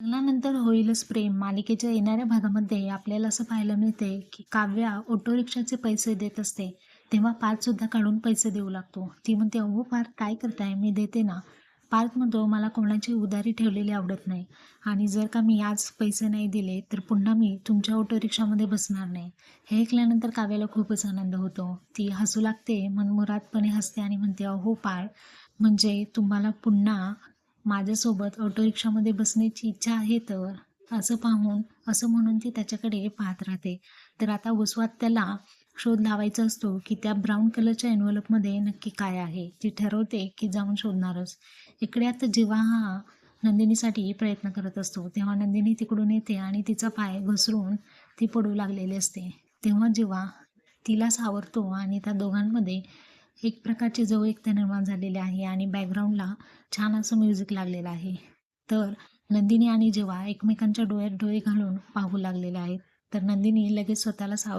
लग्नानंतर होईलच प्रेम. मालिकेच्या येणाऱ्या भागामध्ये आपल्याला असं पाहायला मिळते की काव्या ऑटो रिक्षाचे पैसे देत असते. तेव्हा पार्थसुद्धा काढून पैसे देऊ लागतो. ती म्हणते अहो पार्थ काय करताय? मी देते ना. पार्थ म्हणतो मला कोणाची उदारी ठेवलेली आवडत नाही. आणि जर का मी आज पैसे नाही दिले तर पुन्हा मी तुमच्या ऑटो रिक्षामध्ये बसणार नाही. हे ऐकल्यानंतर काव्याला खूपच आनंद होतो. ती हसू लागते मनमुरातपणे हसते आणि म्हणते अहो पार म्हणजे तुम्हाला पुन्हा माझ्यासोबत ऑटो रिक्षामध्ये बसण्याची इच्छा आहे तर असं पाहून असं म्हणून ती त्याच्याकडे पाहत राहते. तर आता वसवात त्याला शोध लावायचा असतो की त्या ब्राऊन कलरच्या एनवलपमध्ये नक्की काय आहे. ती ठरवते की जाऊन शोधणारच. इकडे आता जेव्हा हा नंदिनीसाठी प्रयत्न करत असतो तेव्हा नंदिनी तिकडून येते आणि तिचा पाय घसरून ती पडू लागलेली असते. तेव्हा जेव्हा तिला सावरतो आणि त्या दोघांमध्ये एक प्रकारची जवळ एकता निर्माण झालेली आहे आणि बॅकग्राऊंडला छान असं म्युझिक लागलेलं आहे. तर नंदिनी आणि जेव्हा एकमेकांच्या डोळ्यात डोळे घालून पाहू लागलेले आहेत तर नंदिनी लगेच स्वतःला साव